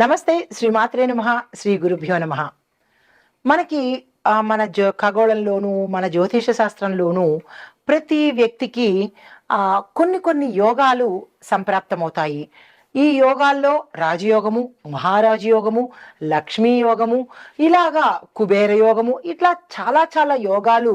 నమస్తే శ్రీ మాత్రే నమ శ్రీ గురుభ్యో నమ. మనకి మన జో ఖగోళంలోనూ మన జ్యోతిష శాస్త్రంలోనూ ప్రతి వ్యక్తికి కొన్ని కొన్ని యోగాలు సంప్రాప్తమవుతాయి. ఈ యోగాల్లో రాజయోగము మహారాజయోగము లక్ష్మీ యోగము ఇలాగా కుబేర యోగము ఇట్లా చాలా చాలా యోగాలు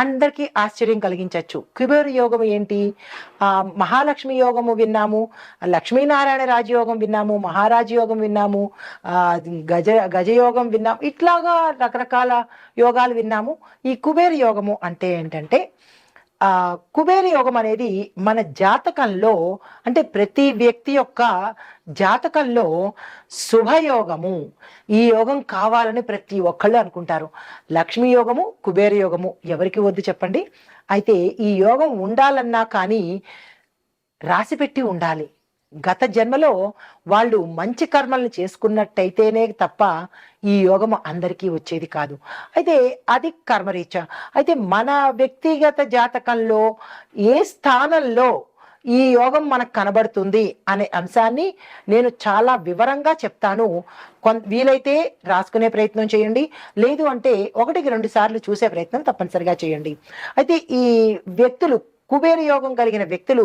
అందరికీ ఆశ్చర్యం కలిగించవచ్చు కుబేర యోగం ఏంటి? ఆ మహాలక్ష్మి యోగము విన్నాము లక్ష్మీనారాయణ రాజయోగం విన్నాము మహారాజ యోగం విన్నాము ఆ గజ గజయోగం విన్నాము ఇట్లాగా రకరకాల యోగాలు విన్నాము. ఈ కుబేర యోగము అంటే ఏంటంటే కుబేర యోగం అనేది మన జాతకంలో అంటే ప్రతి వ్యక్తి యొక్క జాతకంలో శుభయోగము. ఈ యోగం కావాలని ప్రతి ఒక్కళ్ళు అనుకుంటారు. లక్ష్మీ యోగము కుబేర యోగము ఎవరికి వద్దు చెప్పండి. అయితే ఈ యోగం ఉండాలన్నా కానీ రాసిపెట్టి ఉండాలి. గత జన్మలో వాళ్ళు మంచి కర్మల్ని చేసుకున్నట్టయితేనే తప్ప ఈ యోగం అందరికీ వచ్చేది కాదు. అయితే అది కర్మరీచ అయితే మన వ్యక్తిగత జాతకంలో ఏ స్థానంలో ఈ యోగం మనకు కనబడుతుంది అనే అంశాన్ని నేను చాలా వివరంగా చెప్తాను. కొంత వీలైతే రాసుకునే ప్రయత్నం చేయండి. లేదు అంటే ఒకటికి రెండు సార్లు చూసే ప్రయత్నం తప్పనిసరిగా చేయండి. అయితే ఈ వ్యక్తులు కుబేర యోగం కలిగిన వ్యక్తులు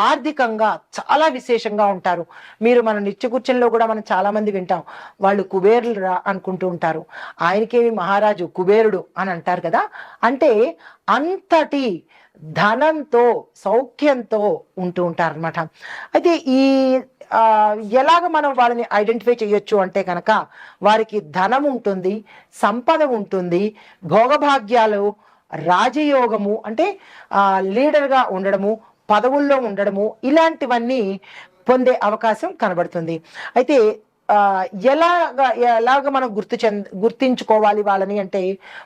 ఆర్థికంగా చాలా విశేషంగా ఉంటారు. మీరు మన నిత్యకూర్చంలో కూడా మనం చాలా మంది వింటాం. వాళ్ళు కుబేరులు రా అనుకుంటూ ఉంటారు. ఆయనకేమి మహారాజు కుబేరుడు అని అంటారు కదా? అంటే అంతటి ధనంతో సౌఖ్యంతో ఉంటూ ఉంటారు అనమాట అయితే ఈ ఎలాగ మనం వాళ్ళని ఐడెంటిఫై చేయొచ్చు అంటే కనుక వారికి ధనం ఉంటుంది సంపద ఉంటుంది భోగభాగ్యాలు రాజయోగము అంటే లీడర్గా ఉండడము పదవుల్లో ఉండడము ఇలాంటివన్నీ పొందే అవకాశం కనబడుతుంది. అయితే ఎలాగ ఎలాగ మనం గుర్తు చెంద గుర్తించుకోవాలి వాళ్ళని అంటే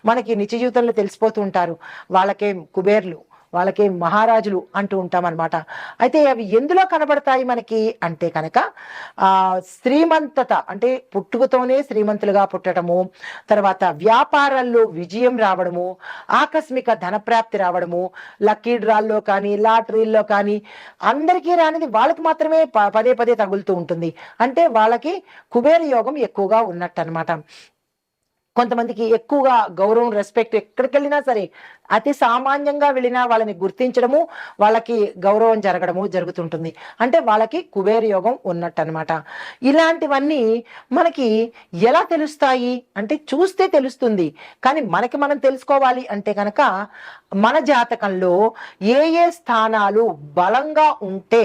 మనకి నిత్య జీవితంలో తెలిసిపోతూ ఉంటారు. వాళ్ళకే కుబేర్లు వాళ్ళకే మహారాజులు అంటూ ఉంటాం అనమాట అయితే అవి ఎందులో కనబడతాయి మనకి అంటే కనుక శ్రీమంతత అంటే పుట్టుకతోనే శ్రీమంతులుగా పుట్టడము తర్వాత వ్యాపారాల్లో విజయం రావడము ఆకస్మిక ధనప్రాప్తి రావడము లక్కీ డ్రాల్లో కానీ లాటరీల్లో కానీ అందరికీ రానిది వాళ్ళకి మాత్రమే ప- పదే పదే తగులుతూ ఉంటుంది. అంటే వాళ్ళకి కుబేర యోగం ఎక్కువగా ఉన్నట్టు అనమాట కొంతమందికి ఎక్కువగా గౌరవం రెస్పెక్ట్ ఎక్కడికి వెళ్ళినా సరే అతి సామాన్యంగా వెళ్ళినా వాళ్ళని గుర్తించడము వాళ్ళకి గౌరవం జరగడము జరుగుతుంటుంది. అంటే వాళ్ళకి కుబేర యోగం ఉన్నట్టు అనమాట ఇలాంటివన్నీ మనకి ఎలా తెలుస్తాయి? అంటే చూస్తే తెలుస్తుంది. కానీ మనకి మనం తెలుసుకోవాలి అంటే కనుక మన జాతకంలో ఏ ఏ స్థానాలు బలంగా ఉంటే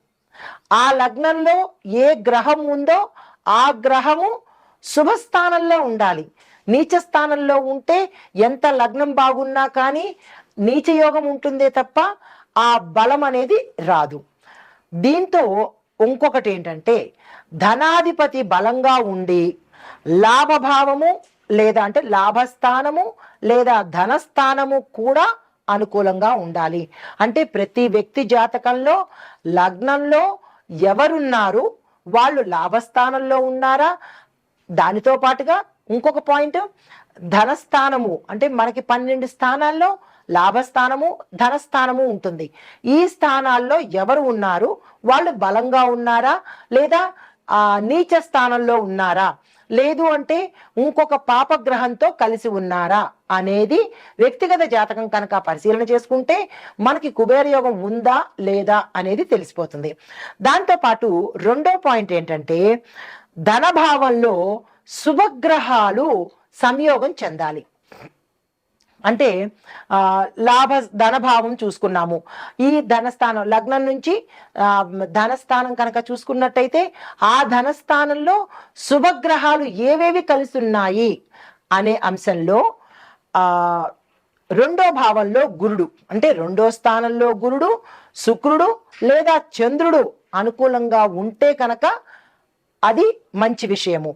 ఆ లగ్నంలో ఏ గ్రహం ఉందో ఆ గ్రహము శుభస్థానంలో ఉండాలి. నీచ స్థానంలో ఉంటే ఎంత లగ్నం బాగున్నా కానీ నీచ యోగం ఉంటుందే తప్ప ఆ బలం అనేది రాదు. దీంతో ఇంకొకటి ఏంటంటే ధనాధిపతి బలంగా ఉండి లాభభావము లేదా అంటే లాభస్థానము లేదా ధనస్థానము కూడా అనుకూలంగా ఉండాలి. అంటే ప్రతి వ్యక్తి జాతకంలో లగ్నంలో ఎవరున్నారు వాళ్ళు లాభస్థానంలో ఉన్నారా? దానితో పాటుగా ఇంకొక పాయింట్ ధనస్థానము. అంటే మనకి పన్నెండు స్థానాల్లో లాభస్థానము ధనస్థానము ఉంటుంది. ఈ స్థానాల్లో ఎవరు ఉన్నారు? వాళ్ళు బలంగా ఉన్నారా? లేదా నీచ స్థానంలో ఉన్నారా? లేదు అంటే ఇంకొక పాపగ్రహంతో కలిసి ఉన్నారా అనేది వ్యక్తిగత జాతకం కనుక పరిశీలన చేసుకుంటే మనకి కుబేర యోగం ఉందా లేదా అనేది తెలిసిపోతుంది. దాంతో పాటు రెండో పాయింట్ ఏంటంటే ధనభావంలో శుభగ్రహాలు సంయోగం చెందాలి. అంటే లాభ ధనభావం చూసుకున్నాము. ఈ ధనస్థానం లగ్నం నుంచి ధనస్థానం కనుక చూసుకున్నట్టయితే ఆ ధనస్థానంలో శుభగ్రహాలు ఏవేవి కలిసి ఉన్నాయి అనే అంశంలో రెండో భావంలో గురుడు అంటే రెండో స్థానంలో గురుడు శుక్రుడు లేదా చంద్రుడు అనుకూలంగా ఉంటే కనుక అది మంచి విషయము.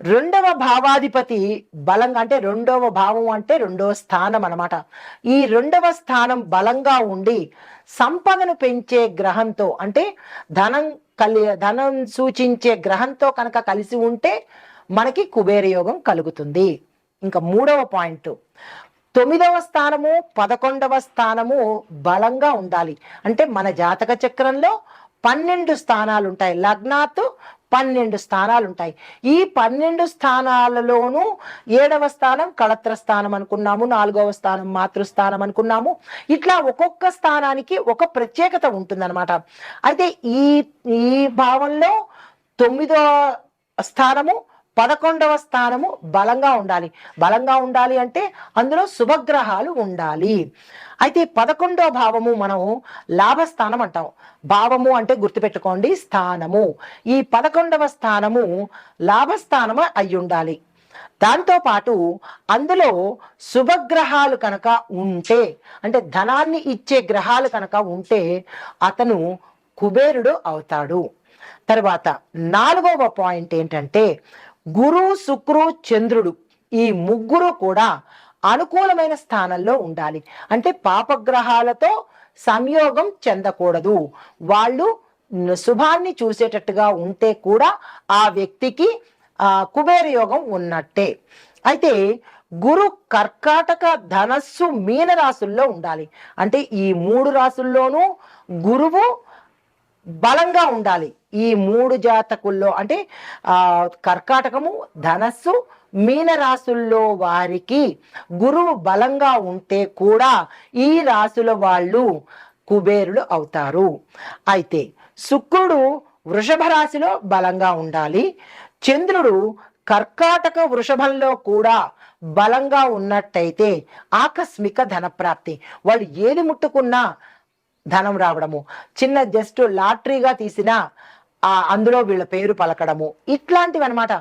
రెండవ భావాధిపతి బలంగా అంటే రెండవ భావం అంటే రెండవ స్థానం అన్నమాట. ఈ రెండవ స్థానం బలంగా ఉండి సంపదను పెంచే గ్రహంతో అంటే ధనం కలి ధనం సూచించే గ్రహంతో కనుక కలిసి ఉంటే మనకి కుబేర యోగం కలుగుతుంది. ఇంకా మూడవ పాయింట్. తొమ్మిదవ స్థానము పదకొండవ స్థానము బలంగా ఉండాలి. అంటే మన జాతక చక్రంలో పన్నెండు స్థానాలు ఉంటాయి లగ్నాత్ పన్నెండు స్థానాలు ఉంటాయి ఈ పన్నెండు స్థానాలలోనూ ఏడవ స్థానం కళత్ర స్థానం అనుకున్నాము నాలుగవ స్థానం మాతృస్థానం అనుకున్నాము. ఇట్లా ఒక్కొక్క స్థానానికి ఒక ప్రత్యేకత ఉంటుందన్నమాట. అయితే ఈ ఈ భావంలో తొమ్మిదో స్థానము పదకొండవ స్థానము బలంగా ఉండాలి. బలంగా ఉండాలి అంటే అందులో శుభగ్రహాలు ఉండాలి. అయితే పదకొండవ భావము మనం లాభస్థానం అంటాం. భావము అంటే గుర్తుపెట్టుకోండి స్థానము. ఈ పదకొండవ స్థానము లాభస్థానము అయి ఉండాలి. దాంతో పాటు అందులో శుభగ్రహాలు కనుక ఉంటే అంటే ధనాన్ని ఇచ్చే గ్రహాలు కనుక ఉంటే అతను కుబేరుడు అవుతాడు. తర్వాత నాలుగవ పాయింట్ ఏంటంటే గురు శుక్రు చంద్రుడు ఈ ముగ్గురు కూడా అనుకూలమైన స్థానంలో ఉండాలి. అంటే పాపగ్రహాలతో సంయోగం చెందకూడదు. వాళ్ళు శుభాన్ని చూసేటట్టుగా ఉంటే కూడా ఆ వ్యక్తికి కుబేర యోగం ఉన్నట్టే. అయితే గురు కర్కాటక ధనస్సు మీన రాసుల్లో ఉండాలి. అంటే ఈ మూడు రాసుల్లోనూ గురువు బలంగా ఉండాలి. ఈ మూడు జాతకుల్లో అంటే కర్కాటకము ధనస్సు మీన రాసుల్లో వారికి గురువు బలంగా ఉంటే కూడా ఈ రాసుల వాళ్ళు కుబేరులు అవుతారు. అయితే శుక్రుడు వృషభ రాశిలో బలంగా ఉండాలి. చంద్రుడు కర్కాటక వృషభంలో కూడా బలంగా ఉన్నట్టయితే ఆకస్మిక ధనప్రాప్తి. వాళ్ళు ఏది ముట్టుకున్నా ధనం రావడము. చిన్న జస్ట్ లాటరీగా తీసిన ఆ అందులో వీళ్ళ పేరు పలకడము. ఇట్లాంటివి అనమాట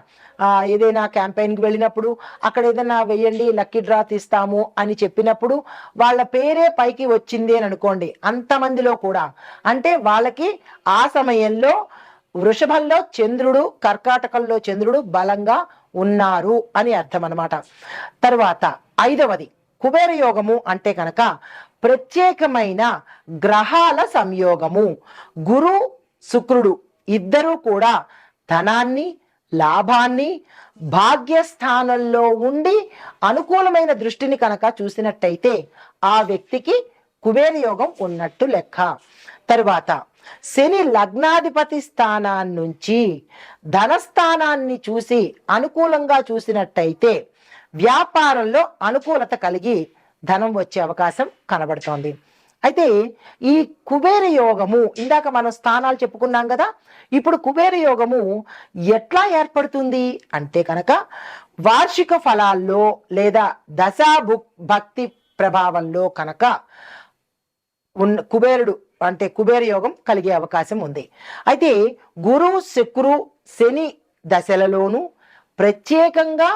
ఏదైనా క్యాంపెయిన్కి వెళ్ళినప్పుడు అక్కడ ఏదైనా వెయ్యండి లక్కీ డ్రా తీస్తాము అని చెప్పినప్పుడు వాళ్ళ పేరే పైకి వచ్చింది అని అనుకోండి. అంతమందిలో కూడా. అంటే వాళ్ళకి ఆ సమయంలో వృషభంలో చంద్రుడు కర్కాటకంలో చంద్రుడు బలంగా ఉన్నారు అని అర్థం అనమాట తర్వాత ఐదవది కుబేర యోగము అంటే కనుక ప్రత్యేకమైన గ్రహాల సంయోగము. గురు శుక్రుడు ఇద్దరూ కూడా ధనాన్ని లాభాన్ని భాగ్యస్థానంలో ఉండి అనుకూలమైన దృష్టిని కనుక చూసినట్టయితే ఆ వ్యక్తికి కుబేర యోగం ఉన్నట్టు లెక్క. తరువాత శని లగ్నాధిపతి స్థానాన్ని నుంచి ధనస్థానాన్ని చూసి అనుకూలంగా చూసినట్టయితే వ్యాపారంలో అనుకూలత కలిగి ధనం వచ్చే అవకాశం కనబడుతోంది. అయితే ఈ కుబేర యోగము ఇందాక మనం స్థానాలు చెప్పుకున్నాం కదా ఇప్పుడు కుబేర యోగము ఎట్లా ఏర్పడుతుంది అంటే కనుక వార్షిక ఫలాల్లో లేదా దశా భక్తి ప్రభావంలో కనుక ఉన్న కుబేరుడు అంటే కుబేర యోగం కలిగే అవకాశం ఉంది. అయితే గురు శుక్రు శని దశలలోనూ ప్రత్యేకంగా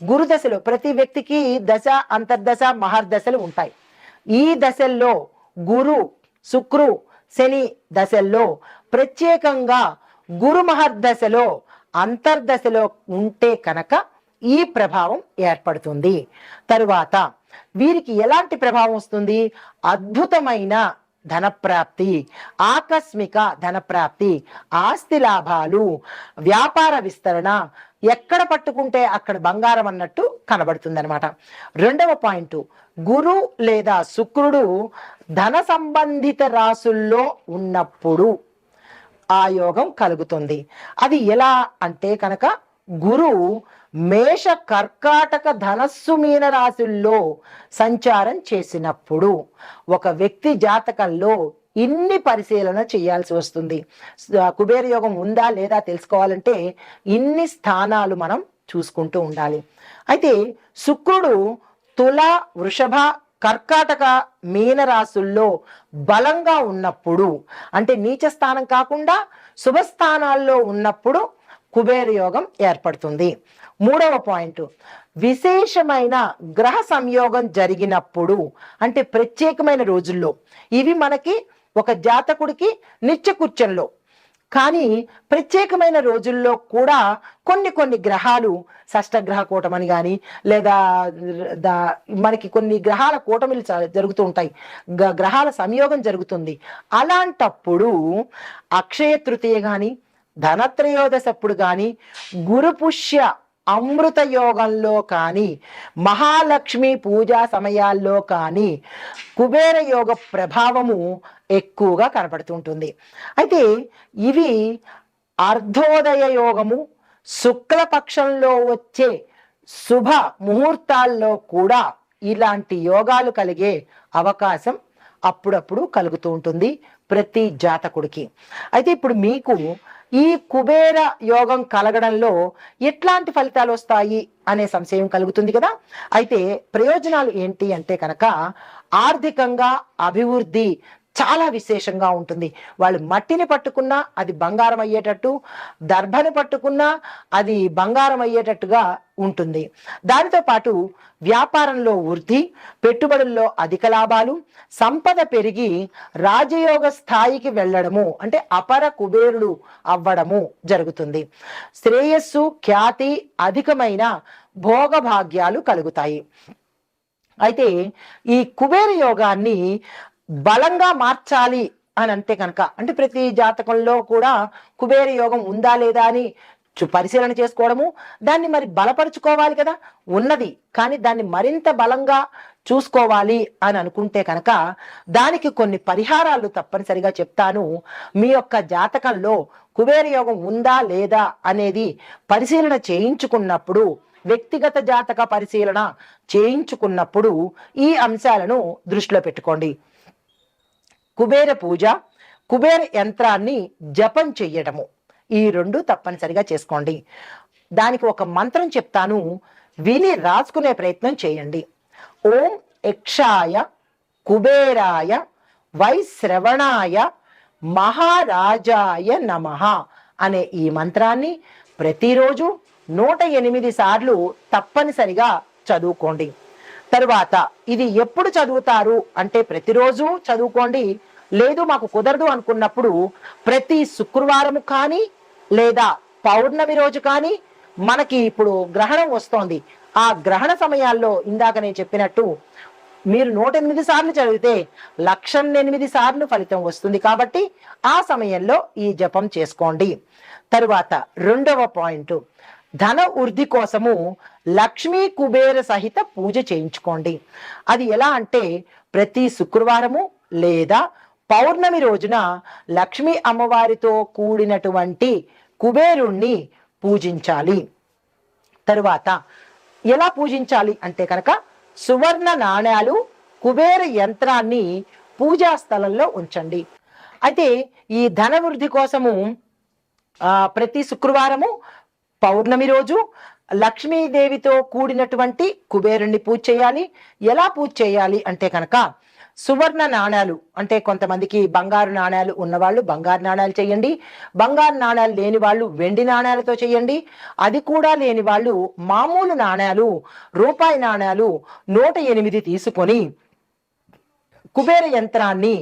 గురు దశలో ప్రతి వ్యక్తికి దశ అంతర్దశ మహర్దశలు ఉంటాయి. ఈ దశల్లో గురు శుక్రు శని దశల్లో ప్రత్యేకంగా గురు మహర్దశలో అంతర్దశలో ఉంటే కనుక ఈ ప్రభావం ఏర్పడుతుంది. తరువాత వీరికి ఎలాంటి ప్రభావం వస్తుంది? అద్భుతమైన ధనప్రాప్తి ఆకస్మిక ధనప్రాప్తి ఆస్తి లాభాలు వ్యాపార విస్తరణ ఎక్కడ పట్టుకుంటే అక్కడ బంగారం అన్నట్టు కనబడుతుంది అనమాట రెండవ పాయింట్ గురు లేదా శుక్రుడు ధన సంబంధిత రాసుల్లో ఉన్నప్పుడు ఆ యోగం కలుగుతుంది. అది ఎలా అంటే కనుక గురు మేష కర్కాటక ధనస్సు మీన రాశుల్లో సంచారం చేసినప్పుడు ఒక వ్యక్తి జాతకంలో ఇన్ని పరిశీలన చేయాల్సి వస్తుంది. కుబేర యోగం ఉందా లేదా తెలుసుకోవాలంటే ఇన్ని స్థానాలు మనం చూసుకుంటూ ఉండాలి. అయితే శుక్రుడు తుల వృషభ కర్కాటక మీనరాశుల్లో బలంగా ఉన్నప్పుడు అంటే నీచ స్థానం కాకుండా శుభస్థానాల్లో ఉన్నప్పుడు కుబేర యోగం ఏర్పడుతుంది. మూడవ పాయింట్ విశేషమైన గ్రహ సంయోగం జరిగినప్పుడు అంటే ప్రత్యేకమైన రోజుల్లో ఇవి మనకి ఒక జాతకుడికి నిత్య కూర్చంలో కానీ ప్రత్యేకమైన రోజుల్లో కూడా కొన్ని కొన్ని గ్రహాలు షష్టగ్రహ కూటమని కానీ లేదా మనకి కొన్ని గ్రహాల కూటమిలు జరుగుతూ ఉంటాయి. గ- గ్రహాల సంయోగం జరుగుతుంది. అలాంటప్పుడు అక్షయ తృతీయ కానీ ధనత్రయోదశప్పుడు కానీ గురుపుష్య అమృత యోగంలో కానీ మహాలక్ష్మి పూజా సమయాల్లో కానీ కుబేర యోగ ప్రభావము ఎక్కువగా కనపడుతుంటుంది. అయితే ఇవి అర్ధోదయ యోగము శుక్లపక్షంలో వచ్చే శుభ ముహూర్తాల్లో కూడా ఇలాంటి యోగాలు కలిగే అవకాశం అప్పుడప్పుడు కలుగుతూ ఉంటుంది ప్రతి జాతకుడికి. అయితే ఇప్పుడు మీకు ఈ కుబేర యోగం కలగడంలో ఎట్లాంటి ఫలితాలు వస్తాయి అనే సంశయం కలుగుతుంది కదా? అయితే ప్రయోజనాలు ఏంటి అంటే కనుక ఆర్థికంగా అభివృద్ధి చాలా విశేషంగా ఉంటుంది. వాళ్ళు మట్టిని పట్టుకున్నా అది బంగారం అయ్యేటట్టు దర్భని పట్టుకున్నా అది బంగారం అయ్యేటట్టుగా ఉంటుంది. దానితో పాటు వ్యాపారంలో వృద్ధి పెట్టుబడుల్లో అధిక లాభాలు సంపద పెరిగి రాజయోగ స్థాయికి వెళ్ళడము అంటే అపర కుబేరుడు అవ్వడము జరుగుతుంది. శ్రేయస్సు ఖ్యాతి అధికమైన భోగభాగ్యాలు కలుగుతాయి. అయితే ఈ కుబేర యోగాన్ని బలంగా మార్చాలి అని అంటే కనుక అంటే ప్రతి జాతకంలో కూడా కుబేర యోగం ఉందా లేదా అని చు- పరిశీలన చేసుకోవడము దాన్ని మరి బలపరుచుకోవాలి కదా ఉన్నది. కానీ దాన్ని మరింత బలంగా చూసుకోవాలి అని అనుకుంటే కనుక దానికి కొన్ని పరిహారాలు తప్పనిసరిగా చెప్తాను. మీ యొక్క జాతకంలో కుబేర యోగం ఉందా లేదా అనేది పరిశీలన చేయించుకున్నప్పుడు వ్యక్తిగత జాతక పరిశీలన చేయించుకున్నప్పుడు ఈ అంశాలను దృష్టిలో పెట్టుకోండి. కుబేర పూజ కుబేర యంత్రాన్ని జపం చెయ్యడము. ఈ రెండు తప్పనిసరిగా చేసుకోండి. దానికి ఒక మంత్రం చెప్తాను. విని రాసుకునే ప్రయత్నం చేయండి. ఓం యక్షాయ కుబేరాయ వైశ్రవణాయ మహారాజాయ నమః అనే ఈ మంత్రాన్ని ప్రతిరోజు నూట ఎనిమిది సార్లు తప్పనిసరిగా చదువుకోండి. తరువాత ఇది ఎప్పుడు చదువుతారు? అంటే ప్రతిరోజు చదువుకోండి. లేదు మాకు కుదరదు అనుకున్నప్పుడు ప్రతి శుక్రవారం కానీ లేదా పౌర్ణమి రోజు కానీ మనకి ఇప్పుడు గ్రహణం వస్తోంది. ఆ గ్రహణ సమయాల్లో ఇందాక నేను చెప్పినట్టు మీరు నూట ఎనిమిది సార్లు చదివితే లక్ష ఎనిమిది సార్లు ఫలితం వస్తుంది కాబట్టి ఆ సమయంలో ఈ జపం చేసుకోండి. తరువాత రెండవ పాయింట్. ధన వృద్ధి కోసము లక్ష్మీ కుబేర సహిత పూజ చేయించుకోండి. అది ఎలా అంటే ప్రతి శుక్రవారము లేదా పౌర్ణమి రోజున లక్ష్మీ అమ్మవారితో కూడినటువంటి కుబేరుణ్ణి పూజించాలి. తరువాత ఎలా పూజించాలి అంటే కనుక సువర్ణ నాణ్యాలు కుబేర యంత్రాన్ని పూజా స్థలంలో ఉంచండి. అయితే ఈ ధన వృద్ధి కోసము ప్రతి శుక్రవారము పౌర్ణమి రోజు లక్ష్మీదేవితో కూడినటువంటి కుబేరుణ్ణి పూజ చేయాలి. ఎలా పూజ చేయాలి అంటే కనుక సువర్ణ నాణాలు అంటే కొంతమందికి బంగారు నాణాలు ఉన్నవాళ్ళు బంగారు నాణాలు చేయండి. బంగారు నాణాలు లేని వాళ్ళు వెండి నాణాలతో చేయండి. అది కూడా లేని వాళ్ళు మామూలు నాణాలు రూపాయి నాణాలు నూట ఎనిమిది తీసుకొని కుబేర యంత్రాన్ని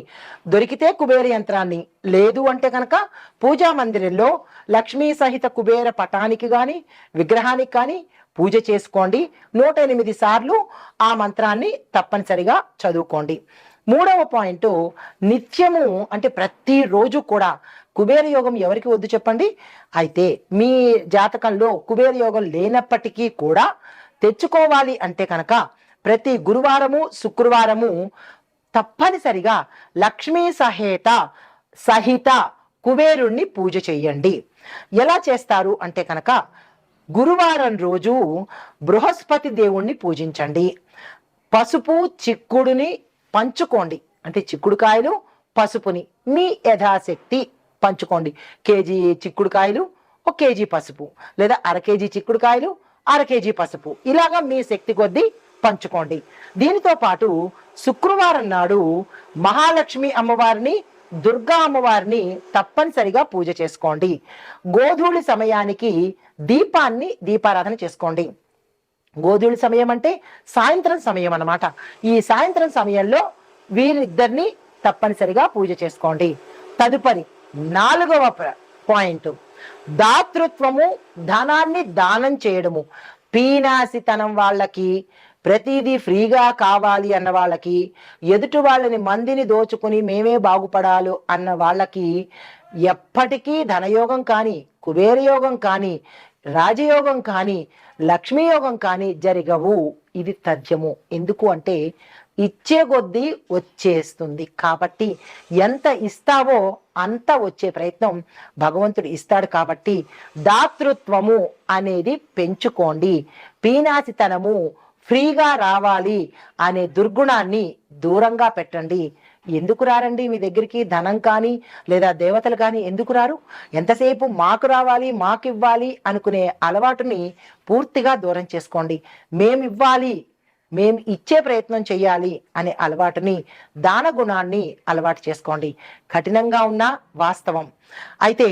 దొరికితే కుబేర యంత్రాన్ని. లేదు అంటే కనుక పూజా మందిరంలో లక్ష్మీ సహిత కుబేర పటానికి కానీ విగ్రహానికి కానీ పూజ చేసుకోండి. నూట ఎనిమిది సార్లు ఆ మంత్రాన్ని తప్పనిసరిగా చదువుకోండి. మూడవ పాయింట్ నిత్యము అంటే ప్రతిరోజు కూడా కుబేర యోగం ఎవరికి వద్దు చెప్పండి? అయితే మీ జాతకంలో కుబేర యోగం లేనప్పటికీ కూడా తెచ్చుకోవాలి అంటే కనుక ప్రతి గురువారము శుక్రవారము తప్పనిసరిగా లక్ష్మీ సహేత సహిత కుబేరుణ్ణి పూజ చేయండి. ఎలా చేస్తారు అంటే కనుక గురువారం రోజు బృహస్పతి దేవుణ్ణి పూజించండి. పసుపు చిక్కుడుని పంచుకోండి. అంటే చిక్కుడుకాయలు పసుపుని మీ యథాశక్తి పంచుకోండి. కేజీ చిక్కుడుకాయలు ఒక కేజీ పసుపు. లేదా అర కేజీ చిక్కుడుకాయలు అర కేజీ పసుపు. ఇలాగా మీ శక్తి కొద్దీ పంచుకోండి. దీనితో పాటు శుక్రవారం నాడు మహాలక్ష్మి అమ్మవారిని దుర్గా అమ్మవారిని తప్పనిసరిగా పూజ చేసుకోండి. గోధూళి సమయానికి దీపాన్ని దీపారాధన చేసుకోండి. గోధుడి సమయం అంటే సాయంత్రం సమయం అన్నమాట. ఈ సాయంత్రం సమయంలో వీరిద్దరిని తప్పనిసరిగా పూజ చేసుకోండి. తదుపరి నాలుగవ పాయింట్. దాతృత్వము ధనాన్ని దానం చేయడము. పీనాసితనం వాళ్ళకి ప్రతిదీ ఫ్రీగా కావాలి అన్న వాళ్ళకి ఎదుటి వాళ్ళని మందిని దోచుకుని మేమే బాగుపడాలి అన్న వాళ్ళకి ఎప్పటికీ ధనయోగం కానీ కుబేరయోగం కానీ రాజయోగం కానీ లక్ష్మీయోగం కానీ జరగవు. ఇది తథ్యము. ఎందుకు అంటే ఇచ్చే కొద్దీ వచ్చేస్తుంది. కాబట్టి ఎంత ఇస్తావో అంత వచ్చే ప్రయత్నం భగవంతుడు ఇస్తాడు కాబట్టి దాతృత్వము అనేది పెంచుకోండి. పీనాసితనము ఫ్రీగా రావాలి అనే దుర్గుణాన్ని దూరంగా పెట్టండి. ఎందుకు రారండి మీ దగ్గరికి? ధనం కానీ లేదా దేవతలు కానీ ఎందుకు రారు? ఎంతసేపు మాకు రావాలి మాకు ఇవ్వాలి అనుకునే అలవాటుని పూర్తిగా దూరం చేసుకోండి. మేము ఇవ్వాలి మేము ఇచ్చే ప్రయత్నం చేయాలి అనే అలవాటుని దాన గుణాన్ని అలవాటు చేసుకోండి. కఠినంగా ఉన్న వాస్తవం. అయితే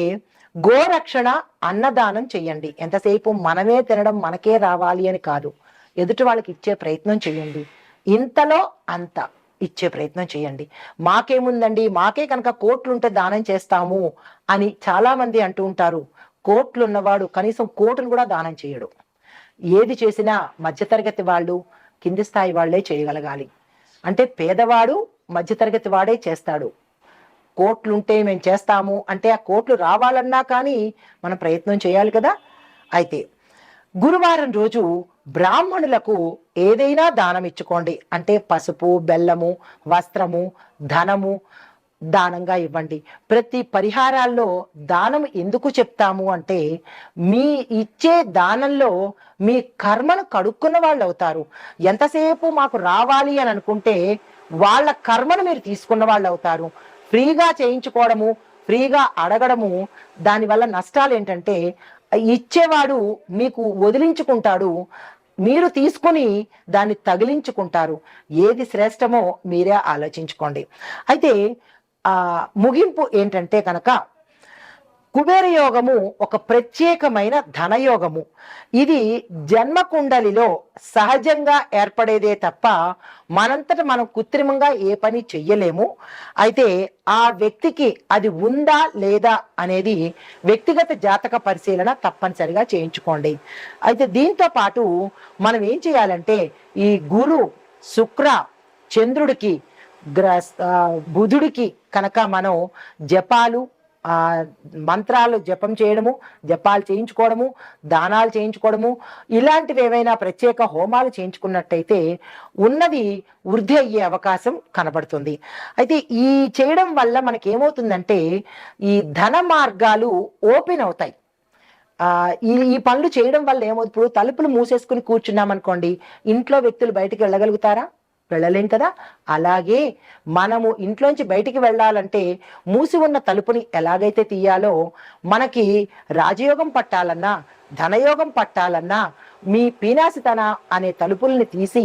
గోరక్షణ అన్నదానం చేయండి ఎంతసేపు మనమే తినడం మనకే రావాలి అని కాదు. ఎదుటి వాళ్ళకి ఇచ్చే ప్రయత్నం చేయండి. ఇంతలో అంత ఇచ్చే ప్రయత్నం చేయండి. మాకేముందండి? మాకే కనుక కోట్లుంటే దానం చేస్తాము అని చాలా మంది అంటూ ఉంటారు. కోట్లు ఉన్నవాడు కనీసం కోటును కూడా దానం చేయడు. ఏది చేసినా మధ్యతరగతి వాళ్ళు కింది స్థాయి వాళ్ళే చేయగలగాలి. అంటే పేదవాడు మధ్యతరగతి వాడే చేస్తాడు. కోట్లుంటే మేము చేస్తాము అంటే ఆ కోట్లు రావాలన్నా కానీ మనం ప్రయత్నం చేయాలి కదా. అయితే గురువారం రోజు బ్రాహ్మణులకు ఏదైనా దానం ఇచ్చుకోండి. అంటే పసుపు బెల్లము వస్త్రము ధనము దానంగా ఇవ్వండి. ప్రతి పరిహారాల్లో దానం ఎందుకు చెప్తాము అంటే మీ ఇచ్చే దానంలో మీ కర్మను కడుక్కున్న వాళ్ళు అవుతారు. ఎంతసేపు మాకు రావాలి అని అనుకుంటే వాళ్ళ కర్మను మీరు తీసుకున్న వాళ్ళు అవుతారు. ఫ్రీగా చేయించుకోవడము ఫ్రీగా అడగడము దానివల్ల నష్టాలు ఏంటంటే ఇచ్చేవాడు మీకు వదిలించుకుంటాడు మీరు తీసుకుని దాన్ని తగిలించుకుంటారు. ఏది శ్రేష్టమో మీరే ఆలోచించుకోండి. అయితే ఆ ముగింపు ఏంటంటే కనుక కుబేర యోగము ఒక ప్రత్యేకమైన ధనయోగము. ఇది జన్మకుండలిలో సహజంగా ఏర్పడేదే తప్ప మనంతట మనం కృత్రిమంగా ఏ పని చెయ్యలేము. అయితే ఆ వ్యక్తికి అది ఉందా లేదా అనేది వ్యక్తిగత జాతక పరిశీలన తప్పనిసరిగా చేయించుకోండి. అయితే దీంతో పాటు మనం ఏం చేయాలంటే ఈ గురు శుక్ర చంద్రుడికి గ్ర బుధుడికి కనుక మనం జపాలు మంత్రాలు జపం చేయడము జపాలు చేయించుకోవడము దానాలు చేయించుకోవడము ఇలాంటివి ఏవైనా ప్రత్యేక హోమాలు చేయించుకున్నట్టయితే ఉన్నది వృద్ధి అయ్యే అవకాశం కనబడుతుంది. అయితే ఈ చేయడం వల్ల మనకి ఏమవుతుందంటే ఈ ధన మార్గాలు ఓపెన్ అవుతాయి. ఈ ఈ పనులు చేయడం వల్ల ఏమవుతుంది? ఇప్పుడు తలుపులు మూసేసుకుని కూర్చున్నాం అనుకోండి ఇంట్లో వ్యక్తులు బయటకు వెళ్ళగలుగుతారా? వెళ్ళలేం కదా? అలాగే మనము ఇంట్లోంచి బయటికి వెళ్ళాలంటే మూసి ఉన్న తలుపుని ఎలాగైతే తీయాలో మనకి రాజయోగం పట్టాలన్నా ధనయోగం పట్టాలన్నా మీ పీనాసితన అనే తలుపుల్ని తీసి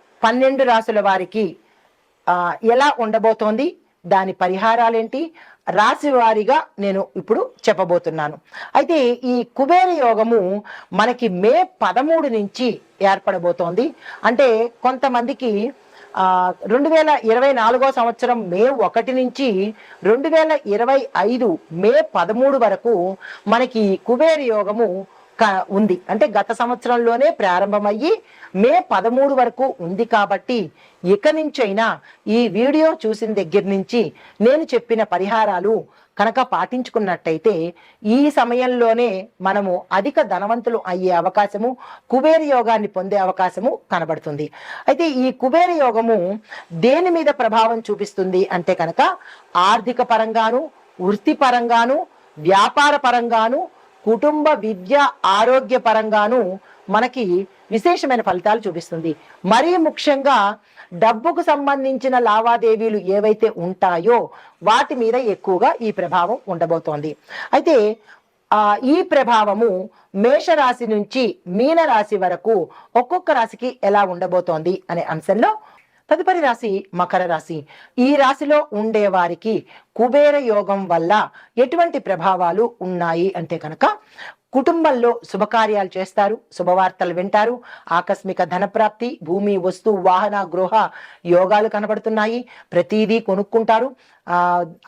పన్నెండు రాసుల వారికి ఎలా ఉండబోతోంది దాని పరిహారాలేంటి రాశి వారిగా నేను ఇప్పుడు చెప్పబోతున్నాను. అయితే ఈ కుబేర యోగము మనకి మే పదమూడు నుంచి ఏర్పడబోతోంది. అంటే కొంతమందికి రెండు వేల ఇరవై నాలుగో సంవత్సరం మే ఒకటి నుంచి రెండు వేల ఇరవై ఐదు మే పదమూడు వరకు మనకి కుబేర యోగము ఉంది. అంటే గత సంవత్సరంలోనే ప్రారంభమయ్యి మే పదమూడు వరకు ఉంది కాబట్టి ఇక నుంచైనా ఈ వీడియో చూసిన దగ్గర నుంచి నేను చెప్పిన పరిహారాలు కనుక పాటించుకున్నట్టయితే ఈ సమయంలోనే మనము అధిక ధనవంతులు అయ్యే అవకాశము కుబేర యోగాన్ని పొందే అవకాశము కనబడుతుంది. అయితే ఈ కుబేర యోగము దేని మీద ప్రభావం చూపిస్తుంది అంటే కనుక ఆర్థిక పరంగాను వృత్తి పరంగాను వ్యాపార పరంగాను కుటుంబ విద్య ఆరోగ్య పరంగాను మనకి విశేషమైన ఫలితాలు చూపిస్తుంది. మరీ ముఖ్యంగా డబ్బుకు సంబంధించిన లావాదేవీలు ఏవైతే ఉంటాయో వాటి మీద ఎక్కువగా ఈ ప్రభావం ఉండబోతోంది. అయితే ఈ ప్రభావము మేషరాశి నుంచి మీనరాశి వరకు ఒక్కొక్క రాశికి ఎలా ఉండబోతోంది అనే అంశంలో తదుపరి రాశి మకర రాశి. ఈ రాశిలో ఉండే వారికి కుబేర యోగం వల్ల ఎటువంటి ప్రభావాలు ఉన్నాయి అంటే కనుక కుటుంబంలో శుభకార్యాలు చేస్తారు శుభవార్తలు వింటారు ఆకస్మిక ధనప్రాప్తి భూమి వస్తు వాహన గృహ యోగాలు కనబడుతున్నాయి ప్రతిదీ కొనుక్కుంటారు.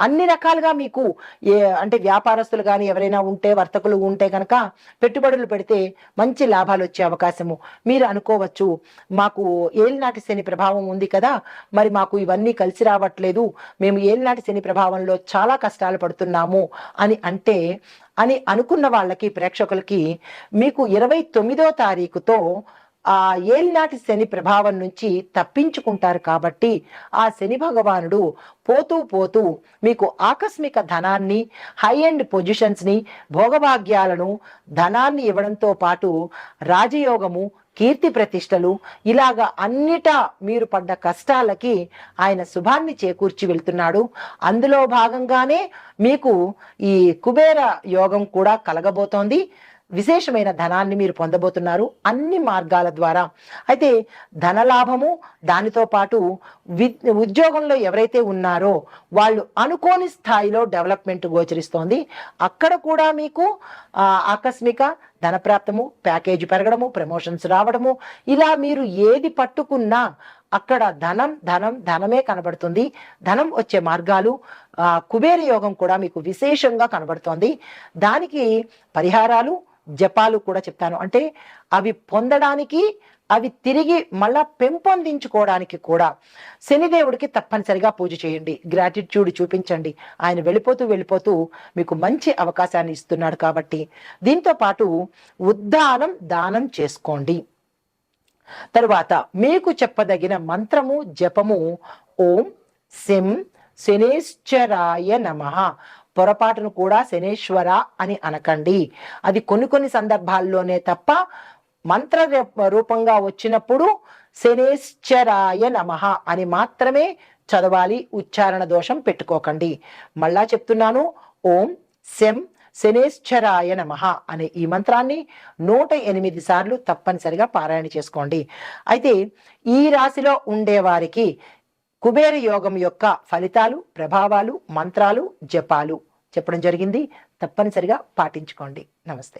అన్ని రకాలుగా మీకు ఏ అంటే వ్యాపారస్తులు కానీ ఎవరైనా ఉంటే వర్తకులు ఉంటే కనుక పెట్టుబడులు పెడితే మంచి లాభాలు వచ్చే అవకాశము. మీరు అనుకోవచ్చు మాకు ఏలినాటి శని ప్రభావం ఉంది కదా మరి మాకు ఇవన్నీ కలిసి రావట్లేదు మేము ఏలినాటి శని ప్రభావంలో చాలా కష్టాలు పడుతున్నాము అని అంటే అని అనుకున్న వాళ్ళకి ప్రేక్షకులకి మీకు ఇరవై తొమ్మిదో తారీఖుతో ఆ ఏలినాటి శని ప్రభావం నుంచి తప్పించుకుంటారు కాబట్టి ఆ శని భగవానుడు పోతూ పోతూ మీకు ఆకస్మిక ధనాన్ని హై అండ్ పొజిషన్స్ని భోగభాగ్యాలను ధనాన్ని ఇవ్వడంతో పాటు రాజయోగము కీర్తి ప్రతిష్టలు ఇలాగా అన్నిటా మీరు పడ్డ కష్టాలకి ఆయన శుభాన్ని చేకూర్చి వెళ్తున్నాడు. అందులో భాగంగానే మీకు ఈ కుబేర యోగం కూడా కలగబోతోంది. విశేషమైన ధనాన్ని మీరు పొందబోతున్నారు అన్ని మార్గాల ద్వారా. అయితే ధనలాభము దానితో పాటు వి ఉద్యోగంలో ఎవరైతే ఉన్నారో వాళ్ళు అనుకోని స్థాయిలో డెవలప్మెంట్ గోచరిస్తోంది. అక్కడ కూడా మీకు ఆకస్మిక ధనప్రాప్తము ప్యాకేజీ పెరగడము ప్రమోషన్స్ రావడము ఇలా మీరు ఏది పట్టుకున్నా అక్కడ ధనం ధనం ధనమే కనబడుతుంది. ధనం వచ్చే మార్గాలు కుబేర యోగం కూడా మీకు విశేషంగా కనబడుతోంది. దానికి పరిహారాలు జపాలు కూడా చెప్తాను. అంటే అవి పొందడానికి అవి తిరిగి మళ్ళా పెంపొందించుకోవడానికి కూడా శనిదేవుడికి తప్పనిసరిగా పూజ చేయండి. గ్రాటిట్యూడ్ చూపించండి. ఆయన వెళ్ళిపోతూ వెళ్ళిపోతూ మీకు మంచి అవకాశాన్ని ఇస్తున్నాడు కాబట్టి దీంతో పాటు ఉద్దానం దానం చేసుకోండి. తరువాత మీకు చెప్పదగిన మంత్రము జపము ఓం శం శనేశ్వరాయ నమః. పొరపాటును కూడా శనేశ్వర అని అనకండి. అది కొన్ని కొన్ని సందర్భాల్లోనే తప్ప మంత్ర రూప- రూపంగా వచ్చినప్పుడు శనేశ్వరాయ నమః అని మాత్రమే చదవాలి ఉచ్చారణ దోషం పెట్టుకోకండి. మళ్ళా చెప్తున్నాను ఓం శం శనేశ్వరాయ నమః అనే ఈ మంత్రాన్ని నూట ఎనిమిది సార్లు తప్పనిసరిగా పారాయణ చేసుకోండి. అయితే ఈ రాశిలో ఉండేవారికి కుబేర యోగం యొక్క ఫలితాలు ప్రభావాలు మంత్రాలు జపాలు. చెప్పడం జరిగింది. తప్పనిసరిగా పాటించుకోండి. నమస్తే.